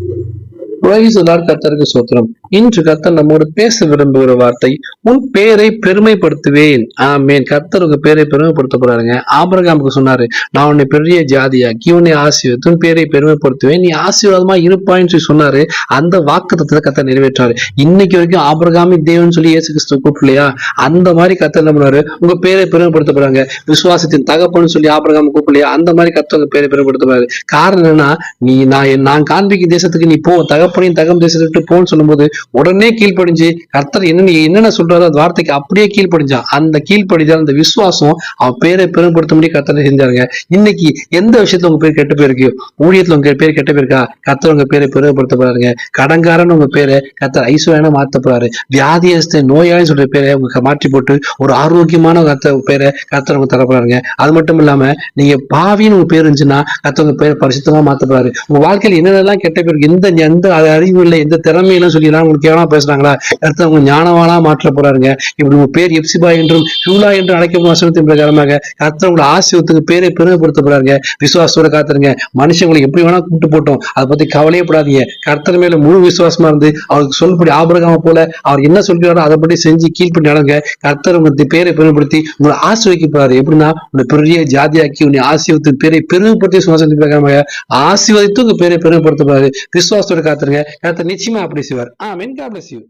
Thank you. பிரைஸ்லார் கத்தருக்கு சோத்திரம். இன்று கத்தர் நம்மோடு பேச விரும்புகிற வார்த்தை உன் பேரை பெருமைப்படுத்துவேன். ஆமேன். கத்தருக்கு பேரை பெருமைப்படுத்த போறாருங்க. ஆபரகாமுக்கு சொன்னாரு நான் உன்னை பெரிய ஜாதியாக்கி உன்னை ஆசீர்வதித்து உன் பேரை பெருமைப்படுத்துவேன். நீ ஆசீர்வாதமா இருப்பாயின்னு சொல்லி சொன்னாரு. அந்த வாக்கு தத்துவத்தை கத்தர் நிறைவேற்றாரு இன்னைக்கு வரைக்கும் ஆபரகாமி தேவன் சொல்லி இயேசு கிறிஸ்து கூப்பிடலையா? அந்த மாதிரி கத்தர் என்ன பண்ணாரு உங்க பேரை பெருமைப்படுத்த போறாங்க. விசுவாசத்தின் தகப்பன்னு சொல்லி ஆபரகாம கூப்பிடலையா? அந்த மாதிரி கத்தவங்க பேரை பெருமைப்படுத்த போறாரு. காரணம் என்னன்னா நீ நான் நான் காண்பிக்கும் தேசத்துக்கு நீ போ தகப்பனையும் தகம் தேசத்தை போன்னு சொல்லும்போது உடனே கீழ்ப்படிஞ்சு கர்த்தர் என்ன என்னென்ன சொல்றாரோ அந்த வார்த்தைக்கு அப்படியே கீழ்ப்படிஞ்சான் அந்த கீழ்ப்படிஞ்ச அந்த விசுவாசம் அவன் பேரை பெருமைப்படுத்தும்படி கர்த்தரை செஞ்சாருங்க. இன்னைக்கு எந்த விஷயத்துல உங்க பேர் கெட்ட போயிருக்கு? ஊழியத்துல உங்க பேர் கெட்ட போயிருக்கா? கர்த்தர் உங்க பேரை பெருமைப்படுத்த போறாருங்க. கடங்காரன் உங்க பேரை கர்த்தர் ஐஸ்வர்யான மாத்த போறாரு. வியாதியஸ்த நோயாளி சொல்ற பேரை உங்க மாற்றி போட்டு ஒரு ஆரோக்கியமான கர்த்தர் பேரை கர்த்தர் உங்க தர அது மட்டும் இல்லாம நீங்க பாவின்னு உங்க பேர் இருந்துச்சுன்னா கர்த்தர் உங்க பேரை பரிசுத்தமா மாத்த போறாரு. உங்க வாழ்க்கையில் என்னென்னலாம் கெட்ட பேர் இருக்கு, எந்த எந்த அறிவு இல்லை எந்த திறமையெல்லாம் சொல்லி எல்லாம் உங்களுக்கு கேவலமா பேசுறாங்களா? அடுத்து உங்க ஞானவானா மாற்ற போறாருங்க. இப்படி உங்க பேர் எப்சிபா என்றும் ஹியூலா என்றும் அழைக்கப்படும் வசனத்தின் பிரகாரமாக கர்த்தர் உங்களை ஆசிரியத்துக்கு பேரை பெருமைப்படுத்த போறாருங்க. விசுவாசத்தோட காத்துருங்க. மனுஷங்களை எப்படி வேணா கூப்பிட்டு போட்டோம். அதை பத்தி கவலையப்படாதீங்க கர்த்தர் மேல முழு விசுவாசமா இருந்து அவருக்கு சொல்லப்படி ஆபரகாம போல அவர் என்ன சொல்கிறாரோ அதை பத்தி செஞ்சு கீழ்ப்படி நடங்க. கர்த்தர் உங்களுக்கு பேரை பெருமைப்படுத்தி உங்களை ஆசிர்வதிக்க போறாரு. எப்படின்னா உங்களை பெரிய ஜாதியாக்கி உன்னை ஆசீர்வத்தின் பேரை பெருமைப்படுத்தி சுவாசத்தின் பிரகாரமாக ஆசிர்வதித்து உங்க பேரை பெருமைப்படுத்த போறாரு. விசுவாசத்தோட காத்துருங்க. கருத்தை நிச்சயமா அப்படி செய்வார். Amen God bless you